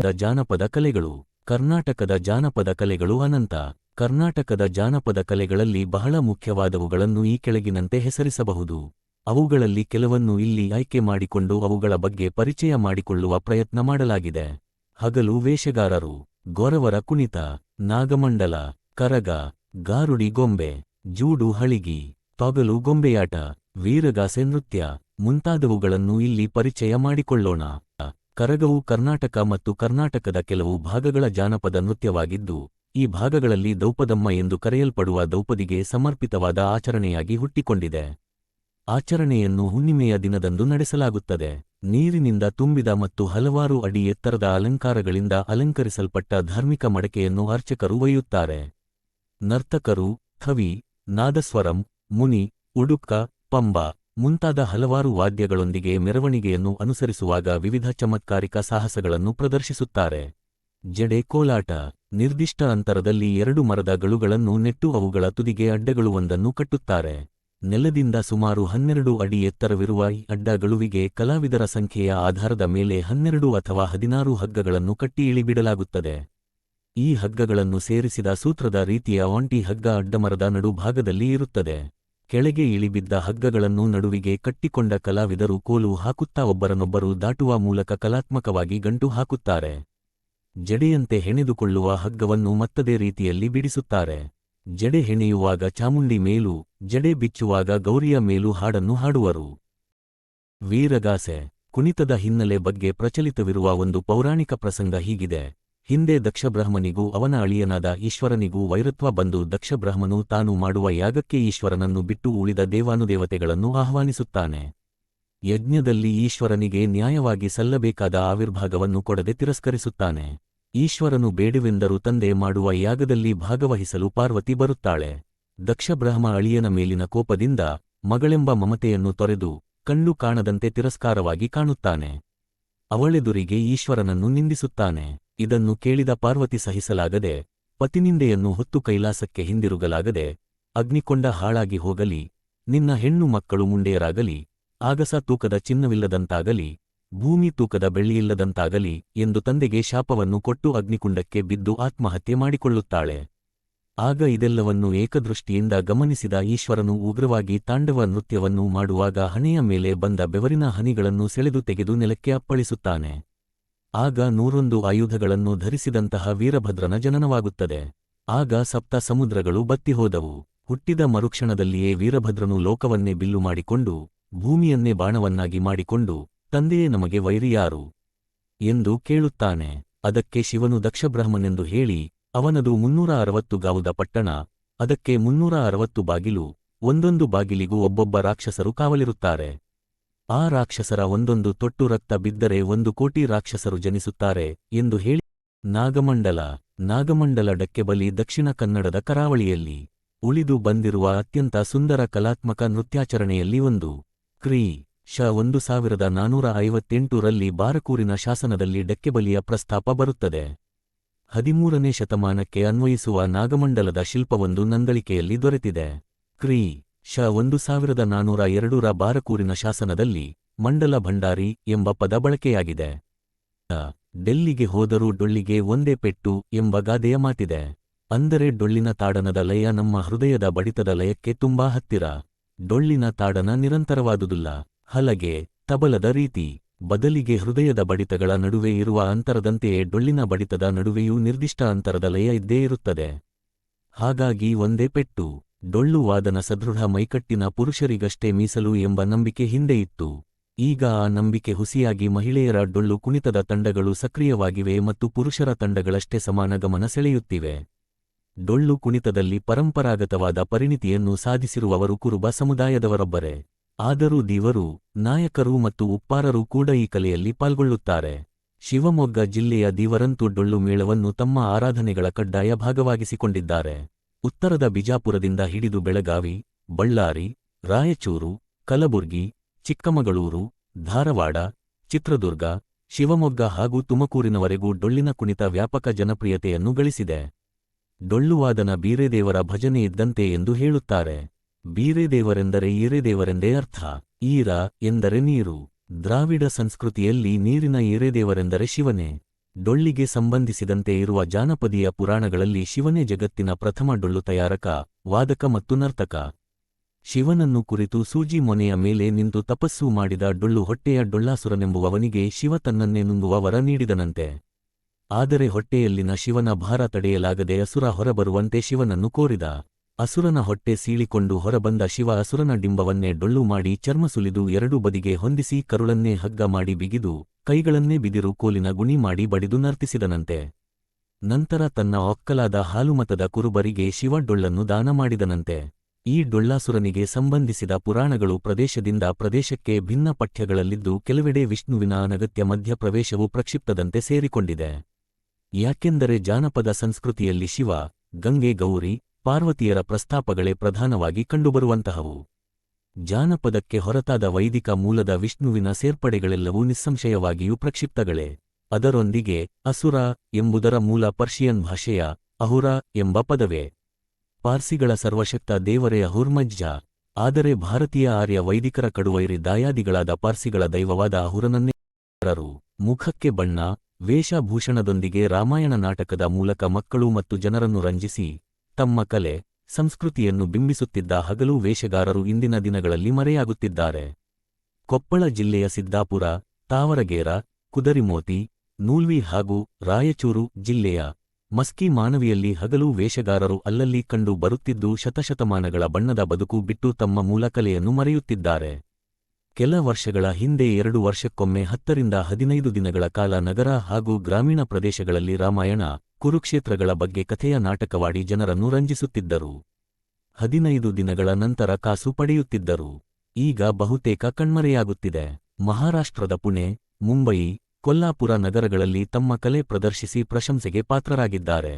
ಕರ್ನಾಟಕದ ಜಾನಪದ ಕಲೆಗಳು. ಕರ್ನಾಟಕದ ಜಾನಪದ ಕಲೆಗಳು ಅನಂತ. ಕರ್ನಾಟಕದ ಜಾನಪದ ಕಲೆಗಳಲ್ಲಿ ಬಹಳ ಮುಖ್ಯವಾದವುಗಳನ್ನು ಈ ಕೆಳಗಿನಂತೆ ಹೆಸರಿಸಬಹುದು. ಅವುಗಳಲ್ಲಿ ಕೆಲವನ್ನು ಇಲ್ಲಿ ಆಯ್ಕೆ ಮಾಡಿಕೊಂಡು ಅವುಗಳ ಬಗ್ಗೆ ಪರಿಚಯ ಮಾಡಿಕೊಳ್ಳುವ ಪ್ರಯತ್ನ ಮಾಡಲಾಗಿದೆ. ಹಗಲು ವೇಷಗಾರರು. ಗೊರವರ ಕುಣಿತ. ನಾಗಮಂಡಲ. ಕರಗ. ಗಾರುಡಿ ಗೊಂಬೆ. ಜೂಡು ಹಳಿಗಿ. ತೊಗಲು ಗೊಂಬೆಯಾಟ. ವೀರಗಾಸೆ ನೃತ್ಯ. ಮುಂತಾದವುಗಳನ್ನು ಇಲ್ಲಿ ಪರಿಚಯ ಮಾಡಿಕೊಳ್ಳೋಣ. ಕರಗವು ಕರ್ನಾಟಕ ಮತ್ತು ಕರ್ನಾಟಕದ ಕೆಲವು ಭಾಗಗಳ ಜಾನಪದ ನೃತ್ಯವಾಗಿದ್ದು, ಈ ಭಾಗಗಳಲ್ಲಿ ದೌಪದಮ್ಮ ಎಂದು ಕರೆಯಲ್ಪಡುವ ದೌಪದಿಗೆ ಸಮರ್ಪಿತವಾದ ಆಚರಣೆಯಾಗಿ ಹುಟ್ಟಿಕೊಂಡಿದೆ. ಆಚರಣೆಯನ್ನು ಹುಣ್ಣಿಮೆಯ ದಿನದಂದು ನಡೆಸಲಾಗುತ್ತದೆ. ನೀರಿನಿಂದ ತುಂಬಿದ ಮತ್ತು ಹಲವಾರು ಅಡಿ ಎತ್ತರದ ಅಲಂಕಾರಗಳಿಂದ ಅಲಂಕರಿಸಲ್ಪಟ್ಟ ಧಾರ್ಮಿಕ ಮಡಕೆಯನ್ನು ಅರ್ಚಕರು ಒಯ್ಯುತ್ತಾರೆ. ನರ್ತಕರು ಥವಿ ನಾದಸ್ವರಂ, ಮುನಿ ಉಡುಕ್ಕ ಪಂಬ ಮುಂತಾದ ಹಲವಾರು ವಾದ್ಯಗಳೊಂದಿಗೆ ಮೆರವಣಿಗೆಯನ್ನು ಅನುಸರಿಸುವಾಗ ವಿವಿಧ ಚಮತ್ಕಾರಿಕ ಸಾಹಸಗಳನ್ನು ಪ್ರದರ್ಶಿಸುತ್ತಾರೆ. ಜಡೆ ಕೋಲಾಟ, ನಿರ್ದಿಷ್ಟ ಅಂತರದಲ್ಲಿ ಎರಡು ಮರದ ಗಳುಗಳನ್ನು ನೆಟ್ಟು ಅವುಗಳ ತುದಿಗೆ ಅಡ್ಡಗಳುವೊಂದನ್ನು ಕಟ್ಟುತ್ತಾರೆ. ನೆಲದಿಂದ ಸುಮಾರು ಹನ್ನೆರಡು ಅಡಿ ಎತ್ತರವಿರುವ ಈ ಅಡ್ಡಗಳುವಿಗೆ ಕಲಾವಿದರ ಸಂಖ್ಯೆಯ ಆಧಾರದ ಮೇಲೆ ಹನ್ನೆರಡು ಅಥವಾ ಹದಿನಾರು ಹಗ್ಗಗಳನ್ನು ಕಟ್ಟಿ ಇಳಿಬಿಡಲಾಗುತ್ತದೆ. ಈ ಹಗ್ಗಗಳನ್ನು ಸೇರಿಸಿದ ಸೂತ್ರದ ರೀತಿಯ ಒಂಟಿ ಹಗ್ಗ ಅಡ್ಡಮರದ ನಡುಭಾಗದಲ್ಲಿ ಇರುತ್ತದೆ. ಕೆಳಗೆ ಇಳಿಬಿದ್ದ ಹಗ್ಗಗಳನ್ನು ನಡುವಿಗೆ ಕಟ್ಟಿಕೊಂಡ ಕಲಾವಿದರು ಕೋಲು ಹಾಕುತ್ತಾ ಒಬ್ಬರನ್ನೊಬ್ಬರು ದಾಟುವ ಮೂಲಕ ಕಲಾತ್ಮಕವಾಗಿ ಗಂಟು ಹಾಕುತ್ತಾರೆ. ಜಡೆಯಂತೆ ಹೆಣೆದುಕೊಳ್ಳುವ ಹಗ್ಗವನ್ನು ಮತ್ತದೇ ರೀತಿಯಲ್ಲಿ ಬಿಡಿಸುತ್ತಾರೆ. ಜಡೆ ಹೆಣೆಯುವಾಗ ಚಾಮುಂಡಿ ಮೇಲೂ, ಜಡೆ ಬಿಚ್ಚುವಾಗ ಗೌರಿಯ ಮೇಲೂ ಹಾಡನ್ನು ಹಾಡುವರು. ವೀರಗಾಸೆ, ಕುಣಿತದ ಹಿನ್ನೆಲೆ ಬಗ್ಗೆ ಪ್ರಚಲಿತವಿರುವ ಒಂದು ಪೌರಾಣಿಕ ಪ್ರಸಂಗ ಹೀಗಿದೆ. ಹಿಂದೆ ದಕ್ಷಬ್ರಹ್ಮನಿಗೂ ಅವನ ಅಳಿಯನಾದ ಈಶ್ವರನಿಗೂ ವೈರತ್ವ ಬಂದು ದಕ್ಷಬ್ರಹ್ಮನು ತಾನು ಮಾಡುವ ಯಾಗಕ್ಕೆ ಈಶ್ವರನನ್ನು ಬಿಟ್ಟು ಉಳಿದ ದೇವಾನುದೇವತೆಗಳನ್ನು ಆಹ್ವಾನಿಸುತ್ತಾನೆ. ಯಜ್ಞದಲ್ಲಿ ಈಶ್ವರನಿಗೆ ನ್ಯಾಯವಾಗಿ ಸಲ್ಲಬೇಕಾದ ಆವಿರ್ಭಾಗವನ್ನು ಕೊಡದೆ ತಿರಸ್ಕರಿಸುತ್ತಾನೆ. ಈಶ್ವರನು ಬೇಡವೆಂದರೂ ತಂದೆ ಮಾಡುವ ಯಾಗದಲ್ಲಿ ಭಾಗವಹಿಸಲು ಪಾರ್ವತಿ ಬರುತ್ತಾಳೆ. ದಕ್ಷಬ್ರಹ್ಮ ಅಳಿಯನ ಮೇಲಿನ ಕೋಪದಿಂದ ಮಗಳೆಂಬ ಮಮತೆಯನ್ನು ತೊರೆದು ಕಣ್ಣು ಕಾಣದಂತೆ ತಿರಸ್ಕಾರವಾಗಿ ಕಾಣುತ್ತಾನೆ. ಅವಳೆದುರಿಗೆ ಈಶ್ವರನನ್ನು ನಿಂದಿಸುತ್ತಾನೆ. ಇದನ್ನು ಕೇಳಿದ ಪಾರ್ವತಿ ಸಹಿಸಲಾಗದೆ ಪತಿನಿಂದೆಯನ್ನು ಹೊತ್ತು ಕೈಲಾಸಕ್ಕೆ ಹಿಂದಿರುಗಲಾಗದೆ ಅಗ್ನಿಕೊಂಡ ಹಾಳಾಗಿ ಹೋಗಲಿ, ನಿನ್ನ ಹೆಣ್ಣು ಮಕ್ಕಳು ಮುಂಡೆಯರಾಗಲಿ, ಆಗಸ ತೂಕದ ಚಿನ್ನವಿಲ್ಲದಂತಾಗಲಿ, ಭೂಮಿ ತೂಕದ ಬೆಳ್ಳಿಯಿಲ್ಲದಂತಾಗಲಿ ಎಂದು ತಂದೆಗೆ ಶಾಪವನ್ನು ಕೊಟ್ಟು ಅಗ್ನಿಕುಂಡಕ್ಕೆ ಬಿದ್ದು ಆತ್ಮಹತ್ಯೆ ಮಾಡಿಕೊಳ್ಳುತ್ತಾಳೆ. ಆಗ ಇದೆಲ್ಲವನ್ನು ಏಕದೃಷ್ಟಿಯಿಂದ ಗಮನಿಸಿದ ಈಶ್ವರನು ಉಗ್ರವಾಗಿ ತಾಂಡವ ನೃತ್ಯವನ್ನು ಮಾಡುವಾಗ ಹಣೆಯ ಮೇಲೆ ಬಂದ ಬೆವರಿನ ಹನಿಗಳನ್ನು ಸೆಳೆದು ತೆಗೆದು ನೆಲಕ್ಕೆ ಅಪ್ಪಳಿಸುತ್ತಾನೆ. ಆಗ ನೂರೊಂದು ಆಯುಧಗಳನ್ನು ಧರಿಸಿದಂತಹ ವೀರಭದ್ರನ ಜನನವಾಗುತ್ತದೆ. ಆಗ ಸಪ್ತ ಸಮುದ್ರಗಳು ಬತ್ತಿಹೋದವು. ಹುಟ್ಟಿದ ಮರುಕ್ಷಣದಲ್ಲಿಯೇ ವೀರಭದ್ರನು ಲೋಕವನ್ನೇ ಬಿಲ್ಲು ಮಾಡಿಕೊಂಡು, ಭೂಮಿಯನ್ನೇ ಬಾಣವನ್ನಾಗಿ ಮಾಡಿಕೊಂಡು, ತಂದೆಯೇ ನಮಗೆ ವೈರಿಯಾರು ಎಂದು ಕೇಳುತ್ತಾನೆ. ಅದಕ್ಕೆ ಶಿವನು ದಕ್ಷಬ್ರಹ್ಮನೆಂದು ಹೇಳಿ, ಅವನದು ಮುನ್ನೂರ ಅರವತ್ತು ಗಾವುದ ಪಟ್ಟಣ, ಅದಕ್ಕೆ ಮುನ್ನೂರ ಅರವತ್ತು ಬಾಗಿಲು, ಒಂದೊಂದು ಬಾಗಿಲಿಗೂ ಒಬ್ಬೊಬ್ಬ ರಾಕ್ಷಸರು ಕಾವಲಿರುತ್ತಾರೆ. ಆ ರಾಕ್ಷಸರ ಒಂದೊಂದು ತೊಟ್ಟು ರಕ್ತ ಬಿದ್ದರೆ ಒಂದು ಕೋಟಿ ರಾಕ್ಷಸರು ಜನಿಸುತ್ತಾರೆ ಎಂದು ಹೇಳಿ ನಾಗಮಂಡಲ. ನಾಗಮಂಡಲ ಡಕ್ಕೆಬಲಿ ದಕ್ಷಿಣ ಕನ್ನಡದ ಕರಾವಳಿಯಲ್ಲಿ ಉಳಿದು ಬಂದಿರುವ ಅತ್ಯಂತ ಸುಂದರ ಕಲಾತ್ಮಕ ನೃತ್ಯಾಚರಣೆಯಲ್ಲಿ ಒಂದು. ಕ್ರೀ. ಶ. ಒಂದು ಸಾವಿರದ ನಾನೂರ ಐವತ್ತೆಂಟು ರಲ್ಲಿ ಬಾರಕೂರಿನ ಶಾಸನದಲ್ಲಿ ಡಕ್ಕೆಬಲಿಯ ಪ್ರಸ್ತಾಪ ಬರುತ್ತದೆ. ಹದಿಮೂರನೇ ಶತಮಾನಕ್ಕೆ ಅನ್ವಯಿಸುವ ನಾಗಮಂಡಲದ ಶಿಲ್ಪವೊಂದು ನಂದಳಿಕೆಯಲ್ಲಿ ದೊರೆತಿದೆ. ಕ್ರೀ. ಶ ಒಂದು ಸಾವಿರದ ನಾನೂರ ಎರಡರ ಬಾರಕೂರಿನ ಶಾಸನದಲ್ಲಿ ಮಂಡಲ ಭಂಡಾರಿ ಎಂಬ ಪದ ಬಳಕೆಯಾಗಿದೆ. ಡೆಲ್ಲಿಗೆ ಹೋದರೂ ಡೊಳ್ಳಿಗೆ ಒಂದೇ ಪೆಟ್ಟು ಎಂಬ ಗಾದೆಯ ಮಾತಿದೆ. ಅಂದರೆ ಡೊಳ್ಳಿನ ತಾಡನದ ಲಯ ನಮ್ಮ ಹೃದಯದ ಬಡಿತದ ಲಯಕ್ಕೆ ತುಂಬಾ ಹತ್ತಿರ. ಡೊಳ್ಳಿನ ತಾಡನ ನಿರಂತರವಾದುದಿಲ್ಲ. ಹಲಗೆ, ತಬಲದ ರೀತಿ, ಬದಲಿಗೆ ಹೃದಯದ ಬಡಿತಗಳ ನಡುವೆ ಇರುವ ಅಂತರದಂತೆಯೇ ಡೊಳ್ಳಿನ ಬಡಿತದ ನಡುವೆಯೂ ನಿರ್ದಿಷ್ಟ ಅಂತರದ ಲಯ ಇದ್ದೇ ಇರುತ್ತದೆ. ಹಾಗಾಗಿ ಒಂದೇ ಪೆಟ್ಟು. ಡೊಳ್ಳು ವಾದನ ಸದೃಢ ಮೈಕಟ್ಟಿನ ಪುರುಷರಿಗಷ್ಟೇ ಮೀಸಲು ಎಂಬ ನಂಬಿಕೆ ಹಿಂದೆ ಇತ್ತು. ಈಗ ಆ ನಂಬಿಕೆ ಹುಸಿಯಾಗಿ ಮಹಿಳೆಯರ ಡೊಳ್ಳು ಕುಣಿತದ ತಂಡಗಳು ಸಕ್ರಿಯವಾಗಿವೆ ಮತ್ತು ಪುರುಷರ ತಂಡಗಳಷ್ಟೇ ಸಮಾನ ಗಮನ ಸೆಳೆಯುತ್ತಿವೆ. ಡೊಳ್ಳು ಕುಣಿತದಲ್ಲಿ ಪರಂಪರಾಗತವಾದ ಪರಿಣಿತಿಯನ್ನು ಸಾಧಿಸಿರುವವರು ಕುರುಬ ಸಮುದಾಯದವರೊಬ್ಬರೇ. ಆದರೂ ದೀವರು, ನಾಯಕರು ಮತ್ತು ಉಪ್ಪಾರರು ಕೂಡ ಈ ಕಲೆಯಲ್ಲಿ ಪಾಲ್ಗೊಳ್ಳುತ್ತಾರೆ. ಶಿವಮೊಗ್ಗ ಜಿಲ್ಲೆಯ ದೀವರಂತೂ ಡೊಳ್ಳು ಮೇಳವನ್ನು ತಮ್ಮ ಆರಾಧನೆಗಳ ಕಡ್ಡಾಯ ಭಾಗವಾಗಿಸಿಕೊಂಡಿದ್ದಾರೆ. ಉತ್ತರದ ಬಿಜಾಪುರದಿಂದ ಹಿಡಿದು ಬೆಳಗಾವಿ, ಬಳ್ಳಾರಿ, ರಾಯಚೂರು, ಕಲಬುರ್ಗಿ, ಚಿಕ್ಕಮಗಳೂರು, ಧಾರವಾಡ, ಚಿತ್ರದುರ್ಗ, ಶಿವಮೊಗ್ಗ ಹಾಗೂ ತುಮಕೂರಿನವರೆಗೂ ಡೊಳ್ಳಿನ ಕುಣಿತ ವ್ಯಾಪಕ ಜನಪ್ರಿಯತೆಯನ್ನು ಗಳಿಸಿದೆ. ಡೊಳ್ಳುವಾದನ ಬೀರೇದೇವರ ಭಜನೆ ಇದ್ದಂತೆ ಎಂದು ಹೇಳುತ್ತಾರೆ. ಬೀರೇದೇವರೆಂದರೆ ಈರೇದೇವರೆಂದೇ ಅರ್ಥ. ಈರ ಎಂದರೆ ನೀರು. ದ್ರಾವಿಡ ಸಂಸ್ಕೃತಿಯಲ್ಲಿ ನೀರಿನ ಈರೇದೇವರೆಂದರೆ ಶಿವನೇ. ಡೊಳ್ಳಿಗೆ ಸಂಬಂಧಿಸಿದಂತೆ ಇರುವ ಜಾನಪದೀಯ ಪುರಾಣಗಳಲ್ಲಿ ಶಿವನೇ ಜಗತ್ತಿನ ಪ್ರಥಮ ಡೊಳ್ಳು ತಯಾರಕ, ವಾದಕ ಮತ್ತು ನರ್ತಕ. ಶಿವನನ್ನು ಕುರಿತು ಸೂಜಿ ಮೊನೆಯ ಮೇಲೆ ನಿಂತು ತಪಸ್ಸು ಮಾಡಿದ ಡೊಳ್ಳು ಹೊಟ್ಟೆಯ ಡೊಳ್ಳಾಸುರನೆಂಬುವವನಿಗೆ ಶಿವ ತನ್ನನ್ನೇ ನುಂಗುವ ವರ ನೀಡಿದನಂತೆ. ಆದರೆ ಹೊಟ್ಟೆಯಲ್ಲಿನ ಶಿವನ ಭಾರ ತಡೆಯಲಾಗದೆ ಅಸುರ ಹೊರಬರುವಂತೆ ಶಿವನನ್ನು ಕೋರಿದ. ಅಸುರನ ಹೊಟ್ಟೆ ಸೀಳಿಕೊಂಡು ಹೊರಬಂದ ಶಿವ ಅಸುರನ ಡಿಂಬವನ್ನೇ ಡೊಳ್ಳು ಮಾಡಿ ಚರ್ಮ ಸುಲಿದು ಎರಡೂ ಬದಿಗೆ ಹೊಂದಿಸಿ ಕರುಳನ್ನೇ ಹಗ್ಗ ಮಾಡಿ ಬಿಗಿದು ಕೈಗಳನ್ನೇ ಬಿದಿರು ಕೋಲಿನ ಗುಣಿ ಮಾಡಿ ಬಡಿದು ನರ್ತಿಸಿದನಂತೆ. ನಂತರ ತನ್ನ ಒಕ್ಕಲಾದ ಹಾಲುಮತದ ಕುರುಬರಿಗೆ ಶಿವ ಡೊಳ್ಳನ್ನು ದಾನ ಮಾಡಿದನಂತೆ. ಈ ಡೊಳ್ಳಾಸುರನಿಗೆ ಸಂಬಂಧಿಸಿದ ಪುರಾಣಗಳು ಪ್ರದೇಶದಿಂದ ಪ್ರದೇಶಕ್ಕೆ ಭಿನ್ನ ಪಠ್ಯಗಳಲ್ಲಿದ್ದು ಕೆಲವೆಡೆ ವಿಷ್ಣುವಿನ ಅನಗತ್ಯ ಮಧ್ಯಪ್ರವೇಶವು ಪ್ರಕ್ಷಿಪ್ತದಂತೆ ಸೇರಿಕೊಂಡಿದೆ. ಯಾಕೆಂದರೆ ಜಾನಪದ ಸಂಸ್ಕೃತಿಯಲ್ಲಿ ಶಿವ, ಗಂಗೆ, ಗೌರಿ ಪಾರ್ವತಿಯರ ಪ್ರಸ್ತಾಪಗಳೇ ಪ್ರಧಾನವಾಗಿ ಕಂಡುಬರುವಂತಹವು. ಜಾನಪದಕ್ಕೆ ಹೊರತಾದ ವೈದಿಕ ಮೂಲದ ವಿಷ್ಣುವಿನ ಸೇರ್ಪಡೆಗಳೆಲ್ಲವೂ ನಿಸ್ಸಂಶಯವಾಗಿಯೂ ಪ್ರಕ್ಷಿಪ್ತಗಳೇ. ಅದರೊಂದಿಗೆ ಅಸುರ ಎಂಬುದರ ಮೂಲ ಪರ್ಷಿಯನ್ ಭಾಷೆಯ ಅಹುರ ಎಂಬ ಪದವೇ. ಪಾರ್ಸಿಗಳ ಸರ್ವಶಕ್ತ ದೇವರೇ ಅಹುರ್ಮಜ್ಜ. ಆದರೆ ಭಾರತೀಯ ಆರ್ಯ ವೈದಿಕರ ಕಡುವೈರಿ ದಾಯಾದಿಗಳಾದ ಪಾರ್ಸಿಗಳ ದೈವವಾದ ಅಹುರನನ್ನೇ ಮುಖಕ್ಕೆ ಬಣ್ಣ, ವೇಷಭೂಷಣದೊಂದಿಗೆ ರಾಮಾಯಣ ನಾಟಕದ ಮೂಲಕ ಮಕ್ಕಳು ಮತ್ತು ಜನರನ್ನು ರಂಜಿಸಿ ತಮ್ಮ ಕಲೆ, ಸಂಸ್ಕೃತಿಯನ್ನು ಬಿಂಬಿಸುತ್ತಿದ್ದ ಹಗಲು ವೇಷಗಾರರು ಇಂದಿನ ದಿನಗಳಲ್ಲಿ ಮರೆಯಾಗುತ್ತಿದ್ದಾರೆ. ಕೊಪ್ಪಳ ಜಿಲ್ಲೆಯ ಸಿದ್ದಾಪುರ, ತಾವರಗೇರ, ಕುದರಿಮೋತಿ, ನೂಲ್ವಿ ಹಾಗೂ ರಾಯಚೂರು ಜಿಲ್ಲೆಯ ಮಸ್ಕಿ ಮಾನವಿಯಲ್ಲಿ ಹಗಲು ವೇಷಗಾರರು ಅಲ್ಲಲ್ಲಿ ಕಂಡು ಬರುತ್ತಿದ್ದು ಶತಶತಮಾನಗಳ ಬಣ್ಣದ ಬದುಕು ಬಿಟ್ಟು ತಮ್ಮ ಮೂಲಕಲೆಯನ್ನು ಮರೆಯುತ್ತಿದ್ದಾರೆ. ಕೆಲ ವರ್ಷಗಳ ಹಿಂದೆ ಎರಡು ವರ್ಷಕ್ಕೊಮ್ಮೆ ಹತ್ತರಿಂದ ಹದಿನೈದು ದಿನಗಳ ಕಾಲ ನಗರ ಹಾಗೂ ಗ್ರಾಮೀಣ ಪ್ರದೇಶಗಳಲ್ಲಿ ರಾಮಾಯಣ ಕುರುಕ್ಷೇತ್ರಗಳ ಬಗ್ಗೆ ಕಥೆಯ ನಾಟಕವಾಡಿ ಜನರನ್ನು ರಂಜಿಸುತ್ತಿದ್ದರು. ಹದಿನೈದು ದಿನಗಳ ನಂತರ ಕಾಸು ಪಡೆಯುತ್ತಿದ್ದರು. ಈಗ ಬಹುತೇಕ ಕಣ್ಮರೆಯಾಗುತ್ತಿದೆ. ಮಹಾರಾಷ್ಟ್ರದ ಪುಣೆ ಮುಂಬಯಿ ಕೊಲ್ಲಾಪುರ ನಗರಗಳಲ್ಲಿ ತಮ್ಮ ಕಲೆ ಪ್ರದರ್ಶಿಸಿ ಪ್ರಶಂಸೆಗೆ ಪಾತ್ರರಾಗಿದ್ದಾರೆ.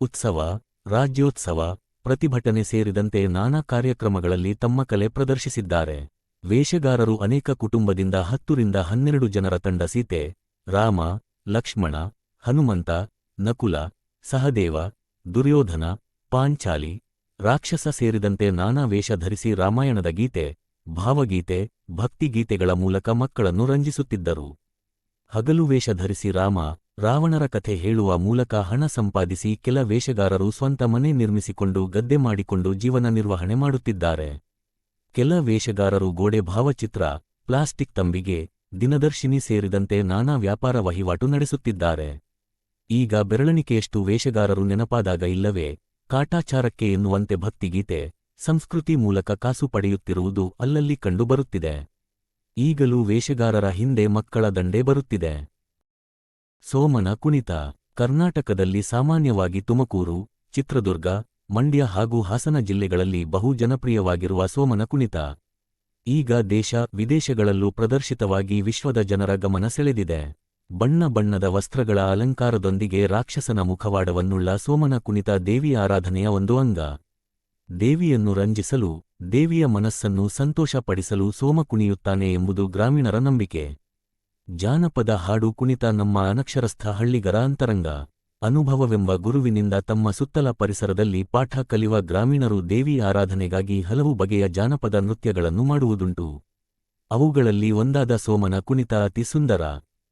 ಉತ್ಸವ, ರಾಜ್ಯೋತ್ಸವ, ಪ್ರತಿಭಟನೆ ಸೇರಿದಂತೆ ನಾನಾ ಕಾರ್ಯಕ್ರಮಗಳಲ್ಲಿ ತಮ್ಮ ಕಲೆ ಪ್ರದರ್ಶಿಸಿದ್ದಾರೆ. ವೇಷಗಾರರು ಅನೇಕ ಕುಟುಂಬದಿಂದ ಹತ್ತರಿಂದ ಹನ್ನೆರಡು ಜನರ ತಂಡ ಸೀತೆ, ರಾಮ, ಲಕ್ಷ್ಮಣ, ಹನುಮಂತ ನಕುಲ, ಸಹದೇವ, ದುರ್ಯೋಧನ, ಪಾಂಚಾಲಿ, ರಾಕ್ಷಸ ಸೇರಿದಂತೆ ನಾನಾ ವೇಷ ಧರಿಸಿ ರಾಮಾಯಣದ ಗೀತೆ, ಭಾವಗೀತೆ, ಭಕ್ತಿಗೀತೆಗಳ ಮೂಲಕ ಮಕ್ಕಳನ್ನು ರಂಜಿಸುತ್ತಿದ್ದರು. ಹಗಲು ವೇಷ ಧರಿಸಿ ರಾಮ, ರಾವಣರ ಕಥೆ ಹೇಳುವ ಮೂಲಕ ಹಣ ಸಂಪಾದಿಸಿ ಕೆಲ ವೇಷಗಾರರು ಸ್ವಂತ ಮನೆ ನಿರ್ಮಿಸಿಕೊಂಡು ಗದ್ದೆ ಮಾಡಿಕೊಂಡು ಜೀವನ ನಿರ್ವಹಣೆ ಮಾಡುತ್ತಿದ್ದಾರೆ. ಕೆಲ ವೇಷಗಾರರು ಗೋಡೆ ಭಾವಚಿತ್ರ, ಪ್ಲಾಸ್ಟಿಕ್ ತಂಬಿಗೆ, ದಿನದರ್ಶಿನಿ ಸೇರಿದಂತೆ ನಾನಾ ವ್ಯಾಪಾರ ವಹಿವಾಟು ನಡೆಸುತ್ತಿದ್ದಾರೆ. ಈಗ ಬೆರಳಣಿಕೆಯಷ್ಟು ವೇಷಗಾರರು ನೆನಪಾದಾಗ ಇಲ್ಲವೇ? ಕಾಟಾಚಾರಕ್ಕೆ ಎನ್ನುವಂತೆ ಭಕ್ತಿಗೀತೆ ಸಂಸ್ಕೃತಿ ಮೂಲಕ ಕಾಸು ಪಡೆಯುತ್ತಿರುವುದು ಅಲ್ಲಲ್ಲಿ ಕಂಡುಬರುತ್ತಿದೆ. ಈಗಲೂ ವೇಷಗಾರರ ಹಿಂದೆ ಮಕ್ಕಳ ದಂಡೆ ಬರುತ್ತಿದೆ. ಸೋಮನ ಕುಣಿತ, ಕರ್ನಾಟಕದಲ್ಲಿ ಸಾಮಾನ್ಯವಾಗಿ ತುಮಕೂರು, ಚಿತ್ರದುರ್ಗ, ಮಂಡ್ಯ ಹಾಗೂ ಹಾಸನ ಜಿಲ್ಲೆಗಳಲ್ಲಿ ಬಹು ಜನಪ್ರಿಯವಾಗಿರುವ ಸೋಮನ ಕುಣಿತ. ಈಗ ದೇಶ ವಿದೇಶಗಳಲ್ಲೂ ಪ್ರದರ್ಶಿತವಾಗಿ ವಿಶ್ವದ ಜನರ ಗಮನ ಸೆಳೆದಿದೆ. ಬಣ್ಣ ಬಣ್ಣದ ವಸ್ತ್ರಗಳ ಅಲಂಕಾರದೊಂದಿಗೆ ರಾಕ್ಷಸನ ಮುಖವಾಡವನ್ನುಳ್ಳ ಸೋಮನ ಕುಣಿತ ದೇವಿ ಆರಾಧನೆಯ ಒಂದು ಅಂಗ. ದೇವಿಯನ್ನು ರಂಜಿಸಲು, ದೇವಿಯ ಮನಸ್ಸನ್ನು ಸಂತೋಷಪಡಿಸಲು ಸೋಮ ಕುಣಿಯುತ್ತಾನೆ ಎಂಬುದು ಗ್ರಾಮೀಣರ ನಂಬಿಕೆ. ಜಾನಪದ ಹಾಡು ಕುಣಿತ ನಮ್ಮ ಅನಕ್ಷರಸ್ಥ ಹಳ್ಳಿಗರ ಅಂತರಂಗ. ಅನುಭವವೆಂಬ ಗುರುವಿನಿಂದ ತಮ್ಮ ಸುತ್ತಲ ಪರಿಸರದಲ್ಲಿ ಪಾಠ ಕಲಿಯುವ ಗ್ರಾಮೀಣರು ದೇವಿ ಆರಾಧನೆಗಾಗಿ ಹಲವು ಬಗೆಯ ಜಾನಪದ ನೃತ್ಯಗಳನ್ನು ಮಾಡುವುದುಂಟು. ಅವುಗಳಲ್ಲಿ ಒಂದಾದ ಸೋಮನ ಕುಣಿತ ಅತಿ ಸುಂದರ.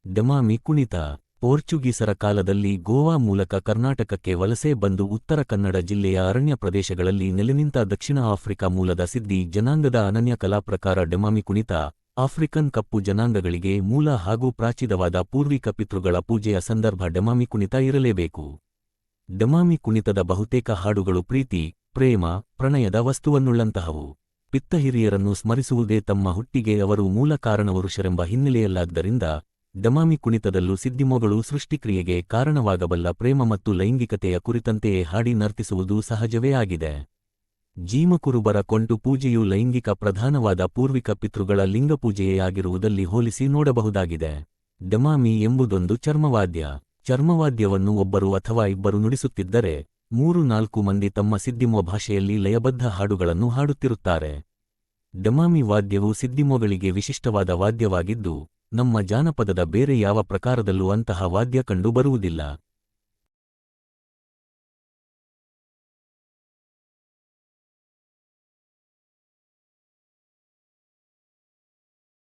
ಡೆಮಾಮಿ ಕುಣಿತ, ಪೋರ್ಚುಗೀಸರ ಕಾಲದಲ್ಲಿ ಗೋವಾ ಮೂಲಕ ಕರ್ನಾಟಕಕ್ಕೆ ವಲಸೆ ಬಂದು ಉತ್ತರ ಕನ್ನಡ ಜಿಲ್ಲೆಯ ಅರಣ್ಯ ಪ್ರದೇಶಗಳಲ್ಲಿ ನೆಲೆನಿಂತ ದಕ್ಷಿಣ ಆಫ್ರಿಕಾ ಮೂಲದ ಸಿದ್ದಿ ಜನಾಂಗದ ಅನನ್ಯ ಕಲಾ ಪ್ರಕಾರ ಡೆಮಾಮಿ ಕುಣಿತ, ಆಫ್ರಿಕನ್ ಕಪ್ಪು ಜನಾಂಗಗಳಿಗೆ ಮೂಲ ಹಾಗೂ ಪ್ರಾಚೀನವಾದ ಪೂರ್ವಿಕ ಪಿತೃಗಳ ಪೂಜೆಯ ಸಂದರ್ಭ ಡೆಮಾಮಿ ಕುಣಿತ ಇರಲೇಬೇಕು. ಡೆಮಾಮಿ ಕುಣಿತದ ಬಹುತೇಕ ಹಾಡುಗಳು ಪ್ರೀತಿ, ಪ್ರೇಮ, ಪ್ರಣಯದ ವಸ್ತುವನ್ನುಳ್ಳಂತಹವು. ಪಿತ್ತಹಿರಿಯರನ್ನು ಸ್ಮರಿಸುವುದೇ ತಮ್ಮ ಹುಟ್ಟಿಗೆ ಅವರು ಮೂಲ ಕಾರಣವರುಷರೆಂಬ ಹಿನ್ನೆಲೆಯಲ್ಲಾದ್ದರಿಂದ ಡಮಾಮಿ ಕುಣಿತದಲ್ಲೂ ಸಿದ್ದಿಮೊಗಳು ಸೃಷ್ಟಿಕ್ರಿಯೆಗೆ ಕಾರಣವಾಗಬಲ್ಲ ಪ್ರೇಮ ಮತ್ತು ಲೈಂಗಿಕತೆಯ ಕುರಿತಂತೆಯೇ ಹಾಡಿ ನರ್ತಿಸುವುದು ಸಹಜವೇ ಆಗಿದೆ. ಜೀಮಕುರುಬರ ಕೊಂಟು ಪೂಜೆಯು ಲೈಂಗಿಕ ಪ್ರಧಾನವಾದ ಪೂರ್ವಿಕ ಪಿತೃಗಳ ಲಿಂಗಪೂಜೆಯೇ ಆಗಿರುವುದಲ್ಲಿ ಹೋಲಿಸಿ ನೋಡಬಹುದಾಗಿದೆ. ಡಮಾಮಿ ಎಂಬುದೊಂದು ಚರ್ಮವಾದ್ಯ. ಚರ್ಮವಾದ್ಯವನ್ನು ಒಬ್ಬರು ಅಥವಾ ಇಬ್ಬರು ನುಡಿಸುತ್ತಿದ್ದರೆ, ಮೂರು ನಾಲ್ಕು ಮಂದಿ ತಮ್ಮ ಸಿದ್ದಿಮೊ ಭಾಷೆಯಲ್ಲಿ ಲಯಬದ್ಧ ಹಾಡುಗಳನ್ನು ಹಾಡುತ್ತಿರುತ್ತಾರೆ. ಡಮಾಮಿ ವಾದ್ಯವು ಸಿದ್ದಿಮೊಗಳಿಗೆ ವಿಶಿಷ್ಟವಾದ ವಾದ್ಯವಾಗಿದ್ದು ನಮ್ಮ ಜಾನಪದದ ಬೇರೆ ಯಾವ ಪ್ರಕಾರದಲ್ಲೂ ಅಂತಹ ವಾದ್ಯ ಕಂಡು ಬರುವುದಿಲ್ಲ